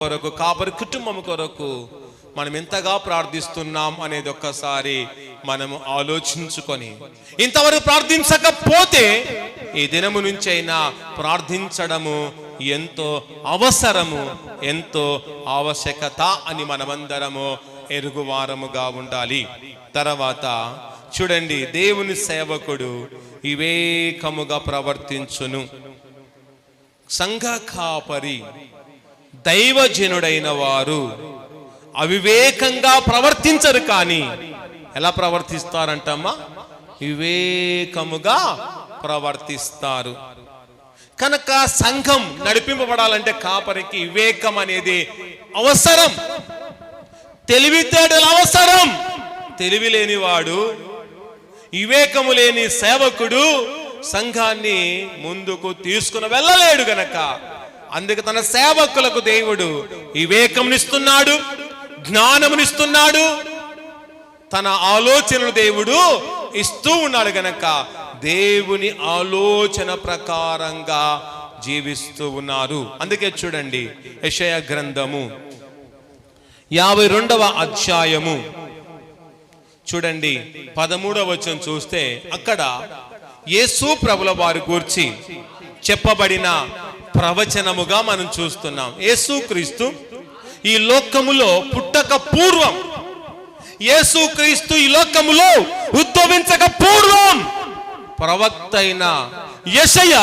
కొరకు కాపరి కుటుంబం కొరకు మనం ఎంతగా ప్రార్థిస్తున్నాం అనేది ఒక్కసారి మనము ఆలోచించుకొని ఇంతవరకు ప్రార్థించకపోతే ఈ దినము నుంచి అయినా ప్రార్థించడము ఎంతో అవసరము ఎంతో ఆవశ్యకత అని మనమందరము ఎరుగువారముగా ఉండాలి. తర్వాత చూడండి దేవుని సేవకుడు వివేకముగా ప్రవర్తించును. సంఘ కాపరి దైవజనుడైన వారు అవివేకంగా ప్రవర్తించరు కానీ. ఎలా ప్రవర్తిస్తారంటమ్మా? వివేకముగా ప్రవర్తిస్తారు. కనుక సంఘం నడిపింపబడాలంటే కాపరికి వివేకం అనేది అవసరం. తెలివితేటలు అవసరం. తెలివి లేనివాడు వివేకము లేని సేవకుడు సంఘాన్ని ముందుకు తీసుకుని వెళ్ళలేడు గనక. అందుకే తన సేవకులకు దేవుడు వివేకమునిస్తున్నాడు జ్ఞానమునిస్తున్నాడు. తన ఆలోచనలు దేవుడు ఇస్తూ ఉన్నాడు గనక దేవుని ఆలోచన ప్రకారంగా జీవిస్తూ ఉన్నారు. అందుకే చూడండి యషయ గ్రంథము యాభై రెండవ అధ్యాయము. చూడండి పదమూడవ వచనం చూస్తే అక్కడ యేసు ప్రభుల వారి గూర్చి చెప్పబడిన ప్రవచనముగా మనం చూస్తున్నాం. యేసుక్రీస్తు ఈ లోకములో పుట్టక పూర్వం యేసుక్రీస్తు ఈ లోకములో ఉద్భవించక పూర్వం ప్రవక్త అయిన యశయ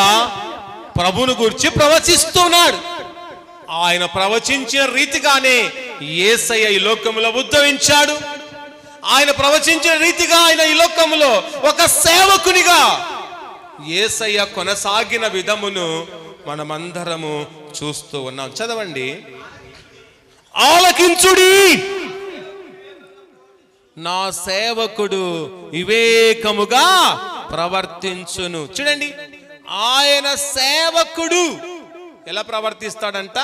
ప్రభును గురించి ప్రవచిస్తున్నాడు. ఆయన ప్రవచించిన రీతిగానే ఏసయ్య ఈ లోకములో ఉద్భవించాడు. ఆయన ప్రవచించిన రీతిగా ఆయన ఈ లోకములో ఒక సేవకునిగా ఏసయ్య కొనసాగిన విధమును మనమందరము చూస్తూ ఉన్నాం. చదవండి. ఆలకించుడి. నా సేవకుడు వివేకముగా ప్రవర్తించును. చూడండి. ఆయన సేవకుడు. ఎలా ప్రవర్తిస్తాడంట?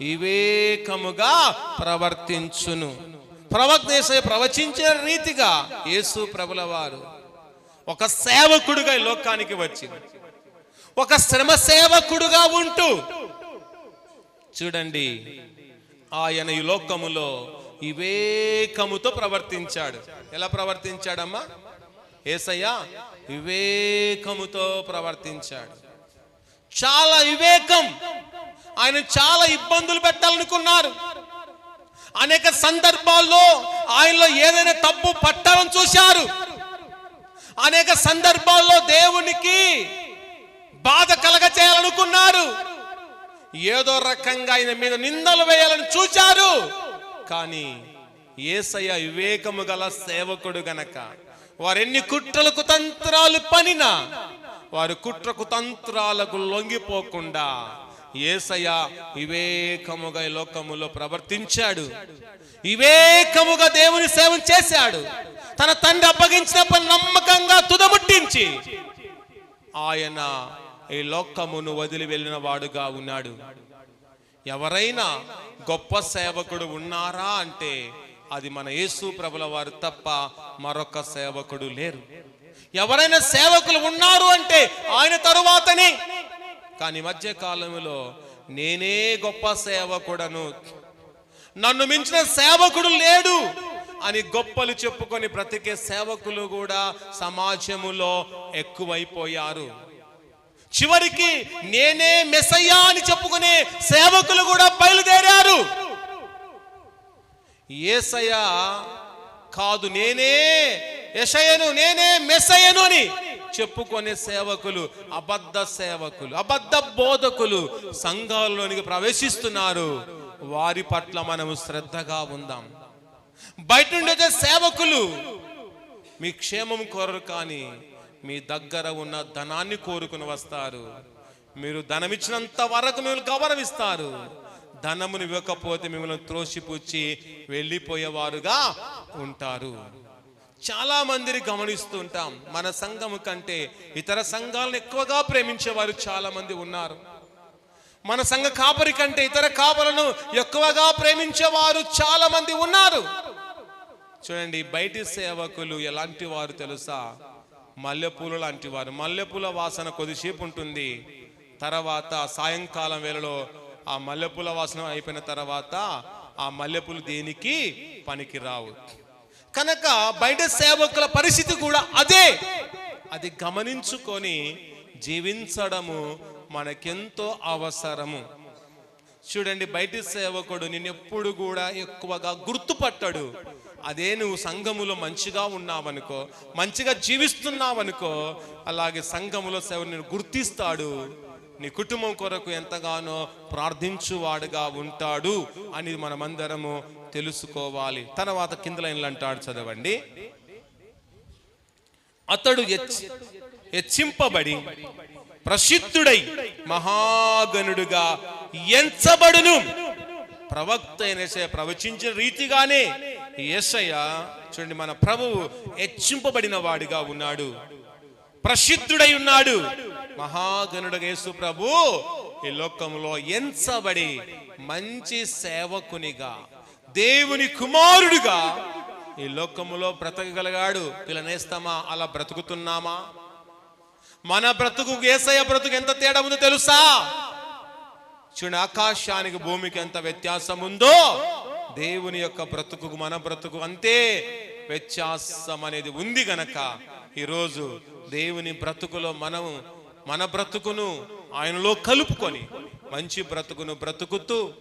వివేకముగా ప్రవర్తించును. ప్రవక్త ప్రవచించిన రీతిగా యేసు ప్రభుల వారు ఒక సేవకుడుగా ఈ లోకానికి వచ్చి ఒక శ్రమ సేవకుడుగా ఉంటూ. చూడండి ఆయన ఈ లోకములో వివేకముతో ప్రవర్తించాడు. ఎలా ప్రవర్తించాడమ్మా? ఏసయ్య వివేకముతో ప్రవర్తించాడు. చాలా వివేకం. ఆయన చాలా ఇబ్బందులు పెట్టాలనుకున్నారు. అనేక సందర్భాల్లో ఆయనలో ఏదైనా తప్పు పట్టాలని చూశారు. అనేక సందర్భాల్లో దేవునికి బాధ కలగ చేయాలనుకున్నారు ఏదో రకంగా ఆయన మీద నిందలు వేయాలని చూచారు. కానీ ఏసయ్య వివేకము గల సేవకుడు గనక వారెన్ని కుట్రలకు తంత్రాలు పనినా వారు కుట్రకు తంత్రాలకు లొంగిపోకుండా ఏసయ వివేకముగా ఈ లోకములో ప్రవర్తించాడు. వివేకముగా దేవుని సేవ చేశాడు. తన తండ్రి అప్పగించిన పని నమ్మకంగా తుదముట్టించి ఆయన ఈ లోకమును వదిలి వెళ్ళిన వాడుగా ఉన్నాడు. ఎవరైనా గొప్ప సేవకుడు ఉన్నారా అంటే అది మన యేసు ప్రభుల వారు తప్ప మరొక సేవకుడు లేరు. ఎవరైనా సేవకులు ఉన్నారు అంటే ఆయన తరువాతనే. కానీ మధ్య కాలంలో నేనే గొప్ప సేవకుడను. నన్ను మించిన సేవకుడు లేడు అని గొప్పలు చెప్పుకొని బ్రతికే సేవకులు కూడా సమాజములో ఎక్కువైపోయారు. చివరికి నేనే మెసయ్యా అని చెప్పుకునే సేవకులు కూడా బయలుదేరారు. ఏసయ్య కాదు నేనే యషయను నేనే మెసయ్యను అని చెప్పుకునే సేవకులు అబద్ధ సేవకులు అబద్ధ బోధకులు సంఘాల్లోనికి ప్రవేశిస్తున్నారు. వారి పట్ల మనము శ్రద్ధగా ఉందాం. బయట నుండి వచ్చే సేవకులు మీ క్షేమం కోరరు కానీ మీ దగ్గర ఉన్న ధనాన్ని కోరుకుని వస్తారు. మీరు ధనమిచ్చినంత వరకు మిమ్మల్ని గౌరవిస్తారు. ధనమును ఇవ్వకపోతే మిమ్మల్ని త్రోసిపుచ్చి వెళ్ళిపోయేవారుగా ఉంటారు. చాలా మందిని గమనిస్తుంటాం మన సంఘము కంటే ఇతర సంఘాలను ఎక్కువగా ప్రేమించేవారు చాలా మంది ఉన్నారు. మన సంఘ కాపరి కంటే ఇతర కాపలను ఎక్కువగా ప్రేమించేవారు చాలా మంది ఉన్నారు. చూడండి బయటి సేవకులు ఎలాంటి వారు తెలుసా? మల్లెపూలు లాంటి వారు. మల్లెపూల వాసన కొద్దిసేపు ఉంటుంది. తర్వాత సాయంకాలం వేళలో ఆ మల్లెపూల వాసన అయిపోయిన తర్వాత ఆ మల్లెపూలు దేనికి? పనికి రావు. కనుక బయట సేవకుల పరిస్థితి కూడా అదే. అది గమనించుకొని జీవించడము మనకెంతో అవసరము. చూడండి బయటి సేవకుడు నిన్నెప్పుడు కూడా ఎక్కువగా గుర్తుపట్టాడు. అదే నువ్వు సంఘములో మంచిగా ఉన్నావనుకో మంచిగా జీవిస్తున్నావనుకో అలాగే సంఘములో సేవ నేను గుర్తిస్తాడు. నీ కుటుంబం కొరకు ఎంతగానో ప్రార్థించువాడుగా ఉంటాడు అని మనమందరము తెలుసుకోవాలి. తర్వాత కింద లైన్లు అంటాడు చదవండి. అతడు హెచ్చింపబడి ప్రసిద్ధుడై మహాగణుడుగా ఎంచబడును. ప్రవక్త అయిన ప్రవచించిన రీతిగానే ఏసయ్య చూడండి మన ప్రభువు హెచ్చింపబడిన వాడిగా ఉన్నాడు. ప్రసిద్ధుడై ఉన్నాడు. మహాగనుడ యేసు ప్రభు ఈ లోకంలో ఎంచబడి మంచి సేవకునిగా దేవుని కుమారుడిగా ఈ లోకములో బ్రతకగలిగాడు. పిల్లనేస్తామా అలా బ్రతుకుతున్నామా? మన బ్రతుకు ఏసయ బ్రతుకు ఎంత తేడా ఉందో తెలుసా? చూడండి ఆకాశానికి భూమికి ఎంత వ్యత్యాసం ఉందో దేవుని యొక్క బ్రతుకు మన బ్రతుకు అంతే వ్యత్యాసం అనేది ఉంది గనక. ఈరోజు దేవుని బ్రతుకులో మనము మన బ్రతుకును ఆయనలో కలుపుకొని మంచి బ్రతుకును బ్రతుకుతూ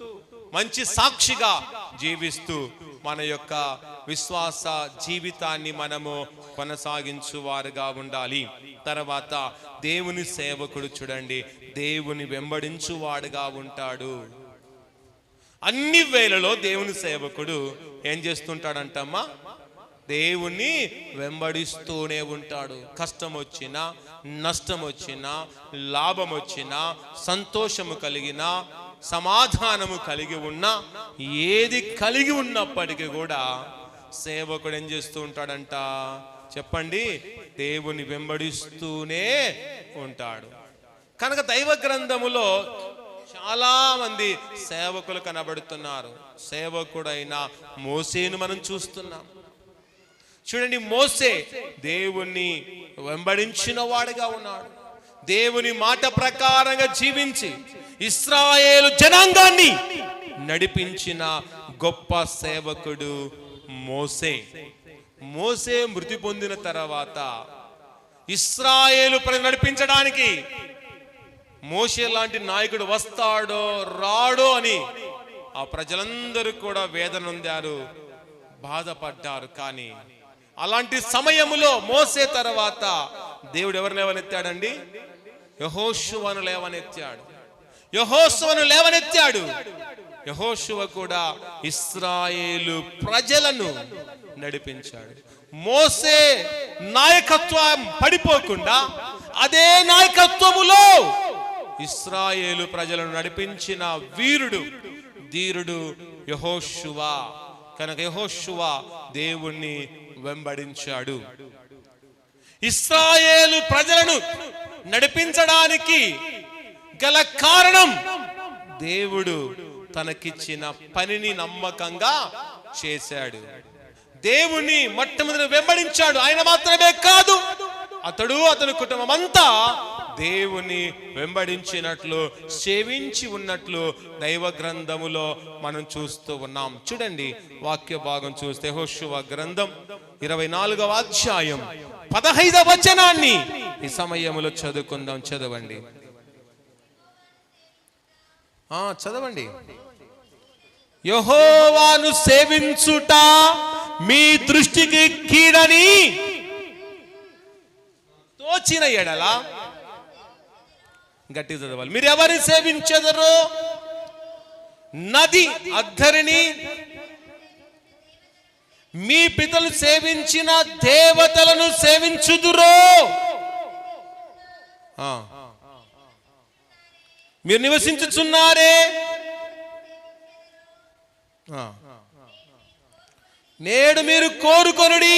మంచి సాక్షిగా జీవిస్తూ మన యొక్క విశ్వాస జీవితాన్ని మనము కొనసాగించువారుగా ఉండాలి. తర్వాత దేవుని సేవకుడు చూడండి దేవుని వెంబడించువాడుగా ఉంటాడు. అన్ని వేళలో దేవుని సేవకుడు ఏం చేస్తుంటాడంటమ్మా? దేవుణ్ణి వెంబడిస్తూనే ఉంటాడు. కష్టం వచ్చినా నష్టం వచ్చినా లాభం వచ్చినా సంతోషము కలిగినా సమాధానము కలిగి ఉన్నా ఏది కలిగి ఉన్నప్పటికీ కూడా సేవకుడు ఏం చేస్తూ ఉంటాడంట? చెప్పండి. దేవుని వెంబడిస్తూనే ఉంటాడు. కనుక దైవ గ్రంథములో చాలా మంది సేవకులు కనబడుతున్నారు. సేవకుడైన మోసేను మనం చూస్తున్నాం. చూడండి మోసే దేవుణ్ణి వెంబడించిన వాడుగా ఉన్నాడు. దేవుని మాట ప్రకారంగా జీవించి ఇస్రాయేలు జనాంగాన్ని నడిపించిన గొప్ప సేవకుడు మోసే. మోసే మృతి పొందిన తర్వాత ఇస్రాయేలు ప్రజలు నడిపించడానికి మోషే లాంటి నాయకుడు వస్తాడో రాడో అని ఆ ప్రజలందరూ కూడా వేదన ఉందారు బాధపడ్డారు. కానీ అలాంటి సమయములో మోసే తర్వాత దేవుడు ఎవరు లేవనెత్తాడండి? యహోశువను లేవనెత్తాడు. యహోశువను లేవనెత్తాడు. యహోశువ కూడా ఇస్రాయేలు ప్రజలను నడిపించాడు. మోసే నాయకత్వం పడిపోకుండా అదే నాయకత్వములో ఇస్రాయేలు ప్రజలను నడిపించిన వీరుడు ధీరుడు యహోశువా కనుక యహోశువా దేవుణ్ణి వెంబడించాడు. ఇస్రాయేలు ప్రజలను నడిపించడానికి గల కారణం దేవుడు తనకిచ్చిన పనిని నమ్మకంగా చేశాడు. దేవుణ్ణి మొట్టమొదటి వెంబడించాడు. ఆయన మాత్రమే కాదు అతడు అతని కుటుంబం అంతా దేవుని వెంబడించినట్లు సేవించి ఉన్నట్లు దైవ గ్రంథములో మనం చూస్తూ ఉన్నాం. చూడండి వాక్య భాగం చూస్తే హోషువ గ్రంథం ఇరవై నాలుగవ అధ్యాయం పదహైదవ వచనాన్ని ఈ సమయంలో చదువుకుందాం చదవండి. ఆ చదవండి. యహోవాను సేవించుట మీ దృష్టికి కీడని తోచిన ఎడలా గట్టి చదవాలి. మీరు ఎవరిని సేవించెదరు? నది అద్దరిని మీ పితలు సేవించిన దేవతలను సేవించుదురో. మీరు నివసించుచున్నారే? నేడు మీరు కోరుకొనుడి.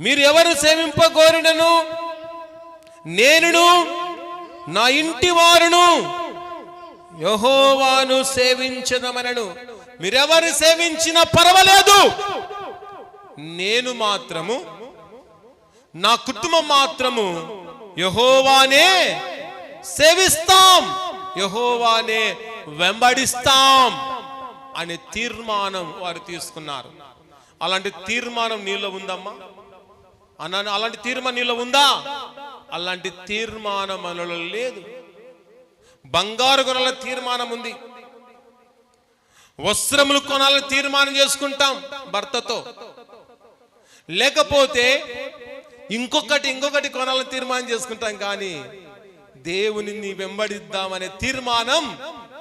మీరు ఎవరు సేవింపగోరినను నేనును నా ఇంటి వారును. యహోవాను సేవించదమనను. మీరెవరు సేవించినా పర్వాలేదు. నేను మాత్రము నా కుటుంబం మాత్రము యహోవానే సేవిస్తాం. యహోవానే వెంబడిస్తాం అనే తీర్మానం వారు తీసుకున్నారు. అలాంటి తీర్మానం నీలో ఉందమ్మా? అన్న అలాంటి తీర్మానం నీలో ఉందా? అలాంటి తీర్మానం మనలో లేదు. బంగారు కొనాల తీర్మానం ఉంది. వస్త్రములు కొనాలని తీర్మానం చేసుకుంటాం భర్తతో. లేకపోతే ఇంకొకటి ఇంకొకటి కొనాలని తీర్మానం చేసుకుంటాం కానీ దేవుని వెంబడిద్దామనే తీర్మానం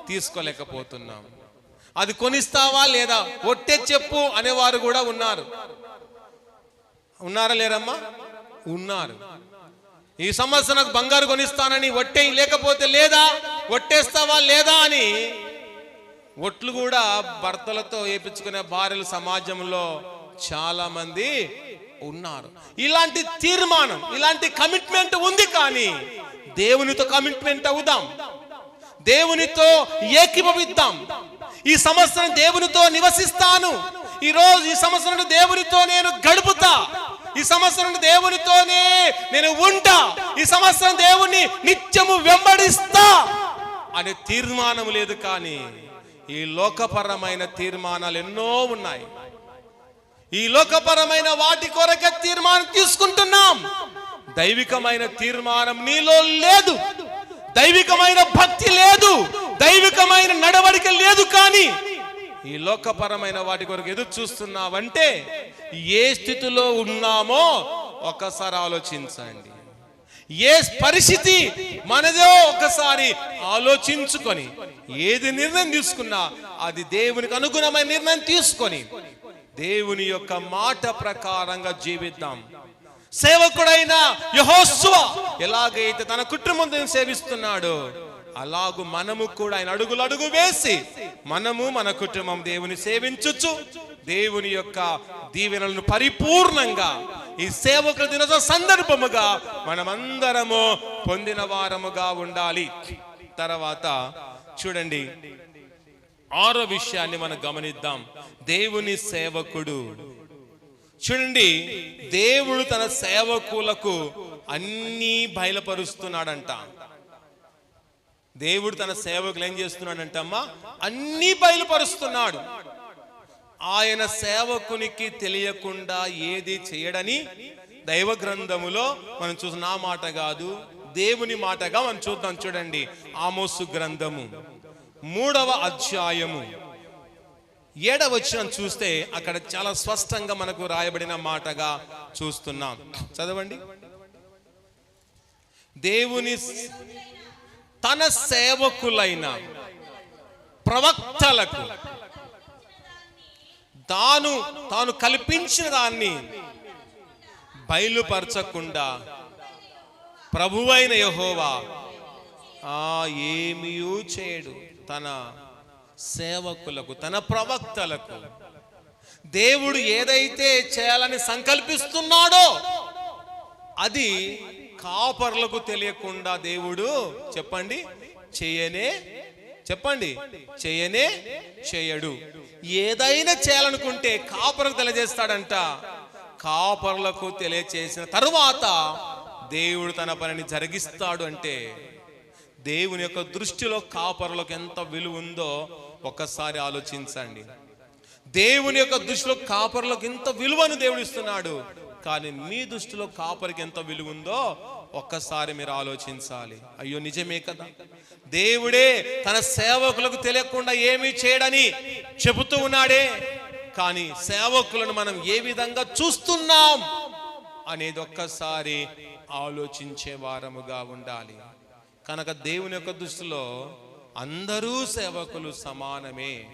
తీసుకోలేకపోతున్నాం. అది కొనిస్తావా లేదా? ఒట్టే చెప్పు అనేవారు కూడా ఉన్నారు. ఉన్నారా లేరమ్మా? ఉన్నారు. ఈ సంవత్సరం నాకు బంగారు కొనిస్తానని ఒట్టే లేకపోతే లేదా? ఒట్టేస్తావా లేదా అని ఒట్లు కూడా భర్తలతో వేపించుకునే భార్యలు సమాజంలో చాలా మంది ఉన్నారు. ఇలాంటి తీర్మానం ఇలాంటి కమిట్మెంట్ ఉంది కానీ దేవునితో కమిట్మెంట్ అవుదాం. దేవునితో ఏకీభవిద్దాం. ఈ సంవత్సరం దేవునితో నివసిస్తాను. ఈ రోజు ఈ సంవత్సరం దేవునితో నేను గడుపుతా. ఈ సంవత్సరం దేవునితోనే నేను ఉంటా. ఈ సంవత్సరం దేవుణ్ణి నిత్యము వెంబడిస్తా అనే తీర్మానం లేదు కానీ ఈ లోకపరమైన తీర్మానాలు ఎన్నో ఉన్నాయి. ఈ లోకపరమైన వాటి కొరకే తీర్మానం తీసుకుంటున్నాం. దైవికమైన తీర్మానం నీలో లేదు. దైవికమైన భక్తి లేదు. దైవికమైన నడవడిక లేదు కానీ ఈ లోకపరమైన వాటి కొరకు ఎదురు చూస్తున్నావంటే ఏ స్థితిలో ఉన్నామో ఒకసారి ఆలోచించండి. ఏ పరిస్థితి మనదో ఒకసారి ఆలోచించుకొని ఏది నిర్ణయం తీసుకున్నా అది దేవునికి అనుగుణమైన నిర్ణయం తీసుకొని దేవుని యొక్క మాట ప్రకారంగా జీవిద్దాం. సేవకుడైన యహోస్వ ఎలాగైతే తన కుటుంబం సేవిస్తున్నాడో అలాగు మనము కూడా ఆయన అడుగులు అడుగు వేసి మనము మన కుటుంబం దేవుని సేవించుచు దేవుని యొక్క దీవెనలను పరిపూర్ణంగా ఈ సేవకుల దినోత్సవ సందర్భముగా మనమందరము పొందిన వారముగా ఉండాలి. తర్వాత చూడండి ఆరో విషయాన్ని మనం గమనిద్దాం. దేవుని సేవకుడు. చూడండి దేవుడు తన సేవకులకు అన్నీ బయలుపరుస్తున్నాడంట. దేవుడు తన సేవకులు ఏం చేస్తున్నాడంటమ్మా? అన్నీ బయలుపరుస్తున్నాడు. ఆయన సేవకునికి తెలియకుండా ఏది చేయడని దైవ గ్రంథములో మనం చూసిన నా మాట కాదు దేవుని మాటగా మనం చూద్దాం చూడండి. ఆమోసు గ్రంథము మూడవ అధ్యాయము. ఏడవ వచ్చిన చూస్తే అక్కడ చాలా స్పష్టంగా మనకు రాయబడిన మాటగా చూస్తున్నాం. చదవండి. దేవుని తన సేవకులైన ప్రవక్తలకు తాను తాను కల్పించిన దాన్ని బయలుపరచకుండా ప్రభువైన యహోవా ఆ ఏమియూ చేయడు తన సేవకులకు తన ప్రవక్తలకు. దేవుడు ఏదైతే చేయాలని సంకల్పిస్తున్నాడో అది కాపర్లకు తెలియకుండా దేవుడు చెప్పండి? చేయనే? చెప్పండి? చేయనే? చేయడు. ఏదైనా చేయాలనుకుంటే కాపర్లకు తెలియజేస్తాడంట. కాపర్లకు తెలియచేసిన తరువాత దేవుడు తన పనిని జరిగిస్తాడు అంటే దేవుని యొక్క దృష్టిలో కాపరులకు ఎంత విలువ ఉందో ఒక్కసారి ఆలోచించండి. దేవుని యొక్క దృష్టిలో కాపరులకు ఎంత విలువను దేవుడు ఇస్తున్నాడు? కానీ మీ దృష్టిలో కాపరికి ఎంత విలువ ఉందో ఒక్కసారి మీరు ఆలోచించాలి. అయ్యో నిజమే కదా? దేవుడే తన సేవకులకు తెలియకుండా ఏమీ చేయడని చెబుతూ ఉన్నాడే. కానీ సేవకులను మనం ఏ విధంగా చూస్తున్నాం అనేది ఒక్కసారి ఆలోచించే వారముగా ఉండాలి. కనుక దేవుని యొక్క దృష్టిలో అందరూ సేవకులు సమానమే.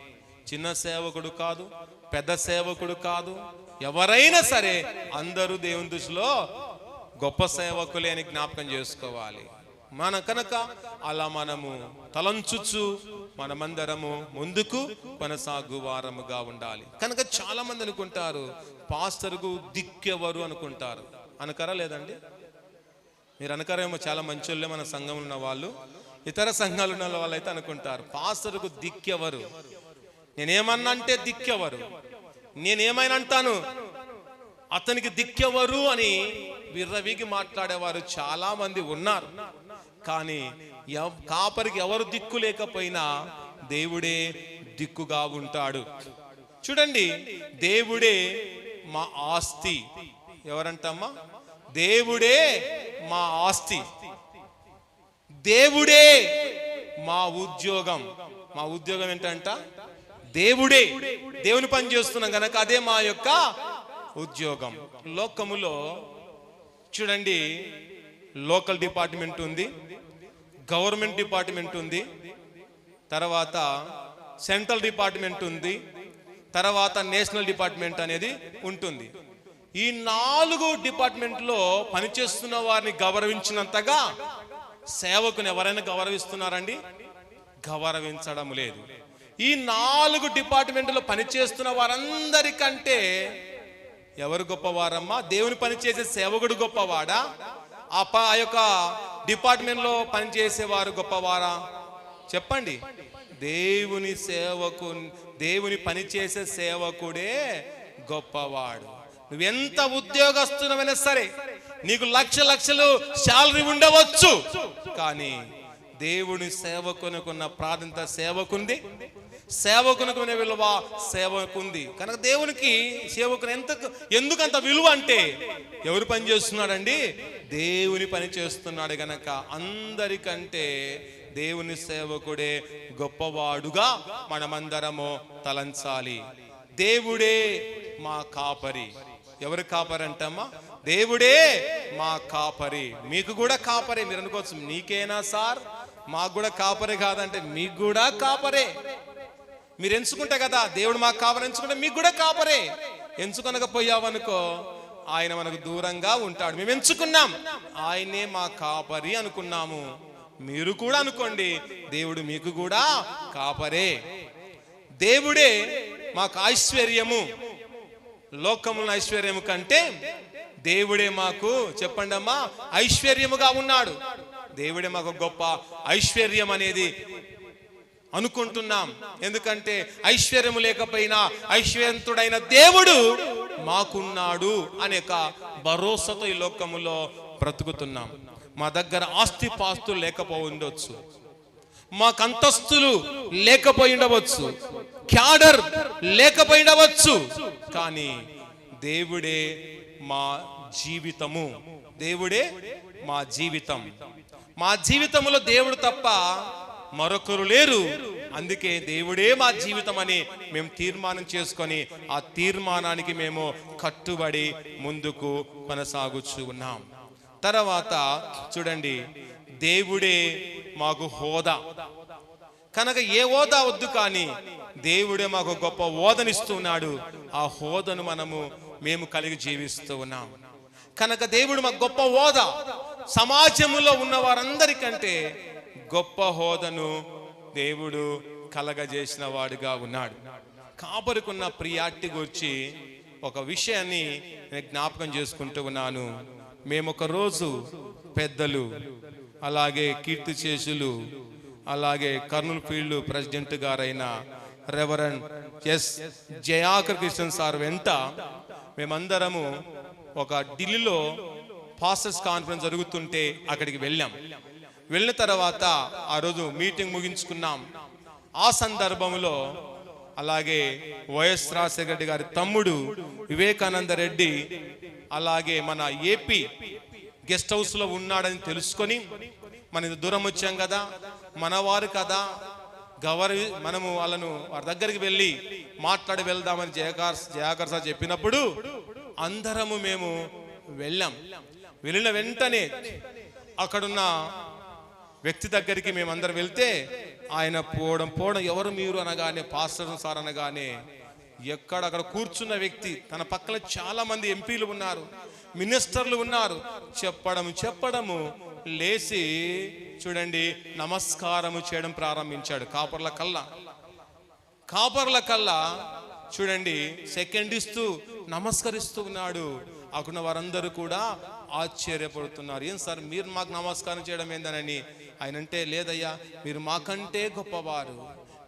చిన్న సేవకుడు కాదు పెద్ద సేవకుడు కాదు. ఎవరైనా సరే అందరూ దేవుని దృష్టిలో గొప్ప సేవకులే అని జ్ఞాపకం చేసుకోవాలి. మన కనుక అలా మనము తలంచుచు మనమందరము ముందుకు కొనసాగు వారముగా ఉండాలి. కనుక చాలా మంది అనుకుంటారు పాస్టర్కు దిక్కెవరు? అనుకుంటారు. అనకరా లేదండి? మీరు అనకరేమో చాలా మంచోళ్ళే మన సంఘంలో ఉన్న వాళ్ళు. ఇతర సంఘాలు ఉన్న వాళ్ళు అయితే అనుకుంటారు పాస్టర్కు దిక్కెవరు? నేనేమన్నా అంటే దిక్కెవరు? నేనేమైనా అంటాను అతనికి దిక్కెవరు అని విర్రవీగి మాట్లాడేవారు చాలా మంది ఉన్నారు. కానీ ఎవ్- కాపరికి ఎవరు దిక్కు లేకపోయినా దేవుడే దిక్కుగా ఉంటాడు. చూడండి దేవుడే మా ఆస్తి. ఎవరంటమ్మా? దేవుడే మా ఆస్తి. దేవుడే మా ఉద్యోగం. మా ఉద్యోగం ఏంటంట? దేవుడే దేవుని పని చేస్తున్నాం కనుక అదే మా యొక్క ఉద్యోగం. లోకములో చూడండి లోకల్ డిపార్ట్మెంట్ ఉంది గవర్నమెంట్ డిపార్ట్మెంట్ ఉంది తర్వాత సెంట్రల్ డిపార్ట్మెంట్ ఉంది తర్వాత నేషనల్ డిపార్ట్మెంట్ అనేది ఉంటుంది. ఈ నాలుగు డిపార్ట్మెంట్లో పనిచేస్తున్న వారిని గౌరవించినంతగా సేవకుని ఎవరైనా గౌరవిస్తున్నారండి? గౌరవించడం లేదు. ఈ నాలుగు డిపార్ట్మెంట్లో పనిచేస్తున్న వారందరికంటే ఎవరు గొప్పవారమ్మా? దేవుని పనిచేసే సేవకుడు గొప్పవాడా? ఆ ప- ఆ యొక్క డిపార్ట్మెంట్లో పనిచేసేవారు గొప్పవారా? చెప్పండి. దేవుని సేవకు దేవుని పనిచేసే సేవకుడే గొప్పవాడు. నువ్వెంత ఉద్యోగస్తున్నమైనా సరే నీకు లక్ష లక్షలు శాలరీ ఉండవచ్చు. కానీ దేవుని సేవకునకున్న ప్రాధాన్యత సేవకుంది. సేవకునికి అనే విలువ సేవకుంది. కనుక దేవునికి సేవకుని ఎంత ఎందుకు అంత విలువ అంటే ఎవరు పని చేస్తున్నాడండి? దేవుని పని చేస్తున్నాడు గనక అందరికంటే దేవుని సేవకుడే గొప్పవాడుగా మనమందరము తలంచాలి. దేవుడే మా కాపరి. ఎవరు కాపరి అంటమ్మా దేవుడే మా కాపరి. మీకు కూడా కాపరే. మీరు అనుకోవచ్చు నీకేనా సార్? మాకు కూడా కాపరే కాదంటే మీకు కూడా కాపరే. మీరు ఎంచుకుంటే కదా దేవుడు మాకు కాపరి ఎంచుకుంటే మీకు కూడా కాపరే. ఎంచుకొనకపోయావనుకో ఆయన మనకు దూరంగా ఉంటాడు. మేము ఎంచుకున్నాం. ఆయనే మా కాపరి అనుకున్నాము. మీరు కూడా అనుకోండి దేవుడు మీకు కూడా కాపరే. దేవుడే మాకు ఐశ్వర్యము. లోకముల ఐశ్వర్యము కంటే దేవుడే మాకు చెప్పండి అమ్మా ఐశ్వర్యముగా ఉన్నాడు. దేవుడే మాకు గొప్ప ఐశ్వర్యం అనేది అనుకుంటున్నాం. ఎందుకంటే ఐశ్వర్యము లేకపోయినా ఐశ్వర్యంతుడైన దేవుడు మాకున్నాడు అనే ఒక భరోసాతో ఈ లోకములో బ్రతుకుతున్నాం. మా దగ్గర ఆస్తి పాస్తులు లేకపోయి ఉండొచ్చు. మాకు అంతస్తులు లేకపోయి ఉండవచ్చు. క్యాడర్ లేకపోయి ఉండవచ్చు. కానీ దేవుడే మా జీవితము. దేవుడే మా జీవితం. మా జీవితంలో దేవుడు తప్ప మరొకరు లేరు. అందుకే దేవుడే మా జీవితం అని మేము తీర్మానం చేసుకొని ఆ తీర్మానానికి మేము కట్టుబడి ముందుకు కొనసాగుచూ ఉన్నాం. తర్వాత చూడండి దేవుడే మాకు హోదా. కనుక ఏ హోదా వద్దు కానీ దేవుడే మాకు గొప్ప హోదనిస్తున్నాడు. ఆ హోదను మనము మేము కలిగి జీవిస్తూ ఉన్నాం. కనుక దేవుడు మాకు గొప్ప హోదా. సమాజంలో ఉన్న వారందరికంటే గొప్ప హోదను దేవుడు కలగజేసిన వాడుగా ఉన్నాడు. కాపరుకున్న ప్రియార్టి గురించి ఒక విషయాన్ని నేను జ్ఞాపకం చేసుకుంటూ ఉన్నాను. మేము ఒక రోజు పెద్దలు అలాగే కీర్తి చేసులు అలాగే కర్నూలు ఫీల్డ్ ప్రెసిడెంట్ గారైన reverend S Jayakar Krishnan sir వెంట మేమందరము ఒక ఢిల్లీలో పాస్టర్స్ కాన్ఫరెన్స్ జరుగుతుంటే అక్కడికి వెళ్ళాం. వెళ్ళిన తర్వాత ఆ రోజు మీటింగ్ ముగించుకున్నాం. ఆ సందర్భంలో అలాగే వైఎస్ రాజశేఖర రెడ్డి గారి తమ్ముడు వివేకానంద రెడ్డి అలాగే మన ఏపీ గెస్ట్ హౌస్లో ఉన్నాడని తెలుసుకొని మన దూరం వచ్చాం కదా మనవారు కదా గౌరవి మనము వాళ్ళను వారి దగ్గరికి వెళ్ళి మాట్లాడి వెళ్దామని జయకార్ జయాకర్ సార్ చెప్పినప్పుడు అందరము మేము వెళ్ళాం. వెళ్ళిన వెంటనే అక్కడున్న వ్యక్తి దగ్గరికి మేమందరం వెళ్తే ఆయన పోవడం పోవడం ఎవరు మీరు అనగానే పాస్టర్ సార్ అనగానే ఎక్కడ అక్కడ కూర్చున్న వ్యక్తి తన పక్కన చాలా మంది ఎంపీలు ఉన్నారు మినిస్టర్లు ఉన్నారు. చెప్పడం చెప్పడము లేచి చూడండి నమస్కారము చేయడం ప్రారంభించాడు. కాపర్ల కల్లా. కాపర్ల కల్లా చూడండి సెకండ్ ఇస్తూ నమస్కరిస్తూ ఉన్నాడు. అక్కడ వారందరూ కూడా ఆశ్చర్యపడుతున్నారు. ఏం సార్ మీరు మాకు నమస్కారం చేయడం ఏందనని ఆయన అంటే లేదయ్యా మీరు మాకంటే గొప్పవారు.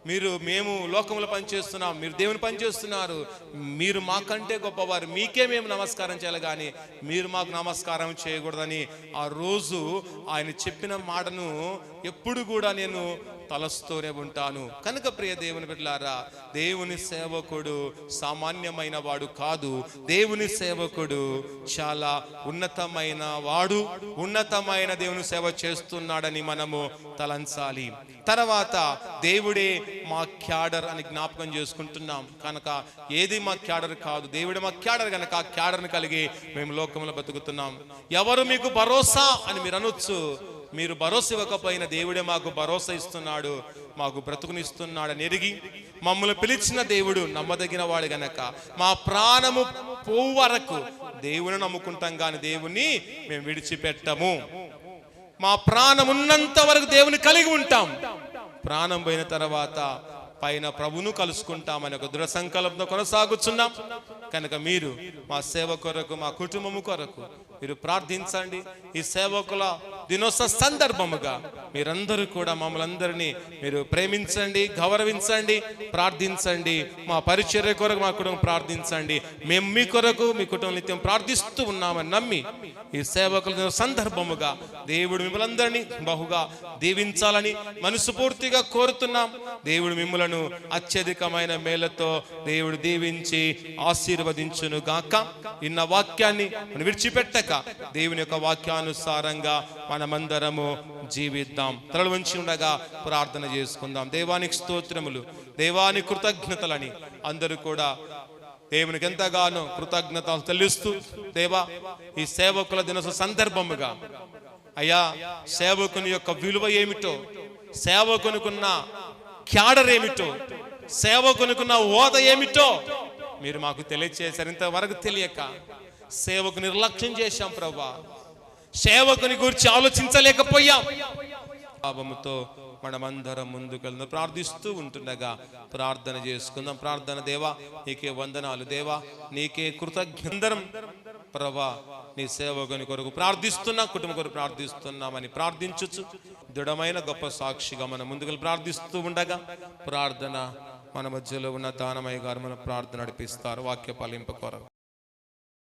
మీరు మేము లోకంలో పనిచేస్తున్నాం మీరు దేవుని పనిచేస్తున్నారు మీరు మాకంటే గొప్పవారు. మీకే మేము నమస్కారం చేయాలి కానీ మీరు మాకు నమస్కారం చేయకూడదని ఆ రోజు ఆయన చెప్పిన మాటను ఎప్పుడు కూడా నేను తలస్తూనే ఉంటాను. కనుక ప్రియ దేవుని బిడ్డలారా దేవుని సేవకుడు సామాన్యమైన వాడు కాదు. దేవుని సేవకుడు చాలా ఉన్నతమైన వాడు. ఉన్నతమైన దేవుని సేవ చేస్తున్నాడని మనము తలంచాలి. తర్వాత దేవుడే మా క్యాడర్ అని జ్ఞాపకం చేసుకుంటున్నాం. కనుక ఏది మా క్యాడర్ కాదు దేవుడే మా క్యాడర్ కనుక ఆ క్యాడర్ని కలిగి మేము లోకంలో బతుకుతున్నాం. ఎవరు మీకు భరోసా అని మీరు అనొచ్చు? మీరు భరోసా ఇవ్వకపోయిన దేవుడే మాకు భరోసా ఇస్తున్నాడు మాకు బ్రతుకునిస్తున్నాడని ఎరిగి మమ్మల్ని పిలిచిన దేవుడు నమ్మదగిన వాడు గనక. మా ప్రాణము పోవు వరకు దేవుని నమ్ముకుంటాం కానీ దేవుని మేము విడిచిపెట్టము. మా ప్రాణం ఉన్నంత వరకు దేవుని కలిగి ఉంటాం. ప్రాణం పోయిన తర్వాత పైన ప్రభును కలుసుకుంటామని ఒక దృఢ సంకల్పంతో కొనసాగుతున్నాం కనుక మీరు మా సేవ కొరకు మా కుటుంబము కొరకు మీరు ప్రార్థించండి. ఈ సేవకుల దినోత్సవ సందర్భముగా మీరందరూ కూడా మమ్మల్ని అందరినీ మీరు ప్రేమించండి గౌరవించండి ప్రార్థించండి. మా పరిచర్య కొరకు మా కుటుంబం ప్రార్థించండి. మేము మీ కొరకు మీ కుటుంబం నిత్యం ప్రార్థిస్తూ ఉన్నామని నమ్మి ఈ సేవకుల సందర్భముగా దేవుడు మిమ్మల్ని అందరినీ బహుగా దీవించాలని మనస్ఫూర్తిగా కోరుతున్నాం. దేవుడు మిమ్మలను అత్యధికమైన మేలతో దేవుడు దీవించి ఆశీర్వదించును గాక ఇన్న వాక్యాన్ని విడిచిపెట్టక దేవుని యొక్క వాక్యానుసారంగా మనమందరము జీవిద్దాం. తలలు వంచి ఉండగా ప్రార్థన చేసుకుందాం. దేవానికి స్తోత్రములు దేవాని కృతజ్ఞతలని అందరూ కూడా దేవునికి ఎంతగానో కృతజ్ఞతలు తెలుస్తూ దేవా ఈ సేవకుల దినోత్సవ సందర్భముగా అయ్యా సేవకుని యొక్క విలువ ఏమిటో సేవకునికున్న క్యాడర్ ఏమిటో సేవకునికున్న హోదా ఏమిటో మీరు మాకు తెలియచేశారు. ఇంతవరకు తెలియక సేవకు నిర్లక్ష్యం చేశాం ప్రభా. సేవకుని గురించి ఆలోచించలేకపోయాం. పాపముతో మనమందరం ముందుకెళ్దాం. ప్రార్థిస్తూ ఉంటుండగా ప్రార్థన చేసుకుందాం. ప్రార్థన దేవా నీకే వందనాలు దేవా నీకే కృతజ్ఞందరం ప్రభా. నీ సేవకుని కొరకు ప్రార్థిస్తున్నా కుటుంబం కొరకు ప్రార్థిస్తున్నామని ప్రార్థించచ్చు దృఢమైన గొప్ప సాక్షిగా మనం ముందుకు ప్రార్థిస్తూ ఉండగా ప్రార్థన మన మధ్యలో ఉన్న దానమయ్య గారు మన ప్రార్థన నడిపిస్తారు. వాక్య పాలింప కొరకు.